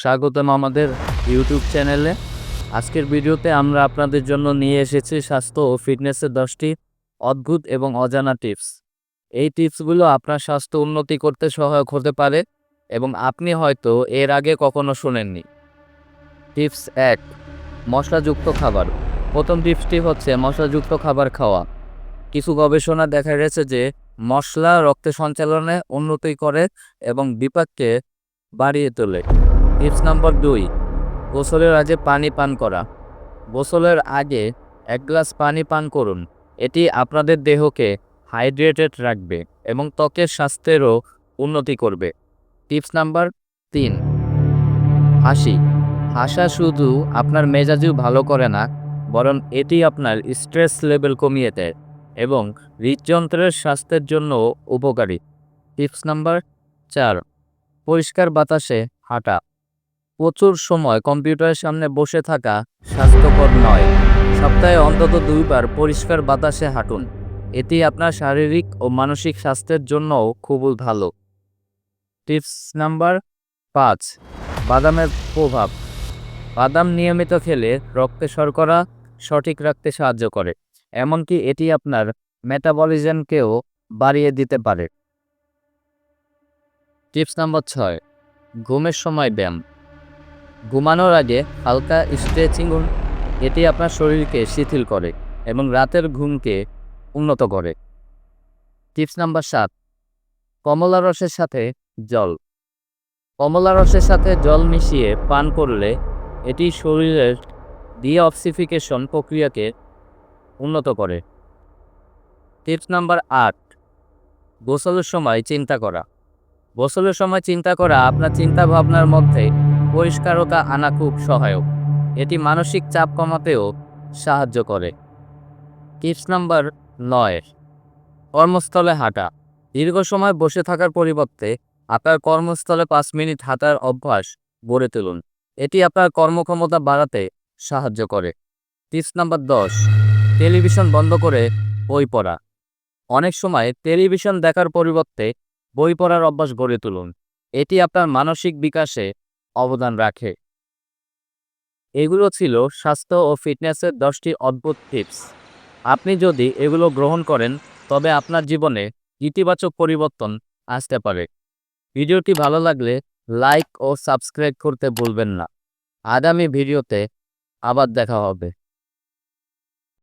স্বাগতম আমাদের ইউটিউব চ্যানেলে আজকের ভিডিওতে আমরা আপনাদের জন্য নিয়ে এসেছি স্বাস্থ্য ও ফিটনেসের দশটি অদ্ভুত এবং অজানা টিপস। এই টিপসগুলো আপনার স্বাস্থ্য উন্নতি করতে সহায়ক হতে পারে এবং আপনি হয়তো এর আগে কখনো শোনেননি। টিপস এক, মশলাযুক্ত খাবার। প্রথম টিপসটি হচ্ছে মশলাযুক্ত খাবার খাওয়া। কিছু গবেষণা দেখা গেছে যে মশলা রক্ত সঞ্চালনে উন্নতি করে এবং বিপাককে বাড়িয়ে তোলে। টিপস নম্বর দুই, গোসলের আগে পানি পান করা। গোসলের আগে এক গ্লাস পানি পান করুন। এটি আপনাদের দেহকে হাইড্রেটেড রাখবে এবং ত্বকের স্বাস্থ্যেরও উন্নতি করবে। টিপস নাম্বার তিন, হাসি। হাসা শুধু আপনার মেজাজও ভালো করে না, বরং এটি আপনার স্ট্রেস লেভেল কমিয়ে দেয় এবং হৃদযন্ত্রের স্বাস্থ্যের জন্য উপকারী। টিপস নাম্বার চার, পরিষ্কার বাতাসে হাঁটা। প্রচুর সময় কম্পিউটারের সামনে বসে থাকা স্বাস্থ্যকর নয়। সপ্তাহে অন্তত দুইবার পরিষ্কার বাতাসে হাঁটুন। এটি আপনার শারীরিক ও মানসিক স্বাস্থ্যের জন্যও খুবই ভালো। টিপস নাম্বার পাঁচ, বাদামের প্রভাব। বাদাম নিয়মিত খেলে রক্তে শর্করা সঠিক রাখতে সাহায্য করে, এমনকি এটি আপনার মেটাবলিজমকেও বাড়িয়ে দিতে পারে। টিপস নাম্বার ছয়, ঘুমের সময় ব্যায়াম। ঘুমানোর আগে হালকা স্ট্রেচিং এটি আপনার শরীরকে শিথিল করে এবং রাতের ঘুমকে উন্নত করে। টিপস নাম্বার সাত, কমলা রসের সাথে জল। কমলা রসের সাথে জল মিশিয়ে পান করলে এটি শরীরের ডিঅক্সিফিকেশন প্রক্রিয়াকে উন্নত করে। টিপস নাম্বার আট, গোসলের সময় চিন্তা করা। গোসলের সময় চিন্তা করা আপনার চিন্তা ভাবনার মধ্যে পরিষ্কারতা আনা খুব সহায়ক। এটি মানসিক চাপ কমাতেও সাহায্য করে। টিপস নাম্বার নয় কর্মস্থলে হাঁটা। দীর্ঘ সময় বসে থাকার পরিবর্তে আপনার কর্মস্থলে পাঁচ মিনিট হাঁটার অভ্যাস গড়ে তুলুন। এটি আপনার কর্মক্ষমতা বাড়াতে সাহায্য করে। টিপস নাম্বার দশ, টেলিভিশন বন্ধ করে বই পড়া। অনেক সময় টেলিভিশন দেখার পরিবর্তে বই পড়ার অভ্যাস গড়ে তুলুন। এটি আপনার মানসিক বিকাশে অবদান রাখে। এগুলো ছিল স্বাস্থ্য ও ফিটনেসের দশটি অদ্ভুত টিপস। আপনি যদি এগুলো গ্রহণ করেন, তবে আপনার জীবনে ইতিবাচক পরিবর্তন আসতে পারে। ভিডিওটি ভালো লাগলে লাইক ও সাবস্ক্রাইব করতে ভুলবেন না। আগামী ভিডিওতে আবার দেখা হবে।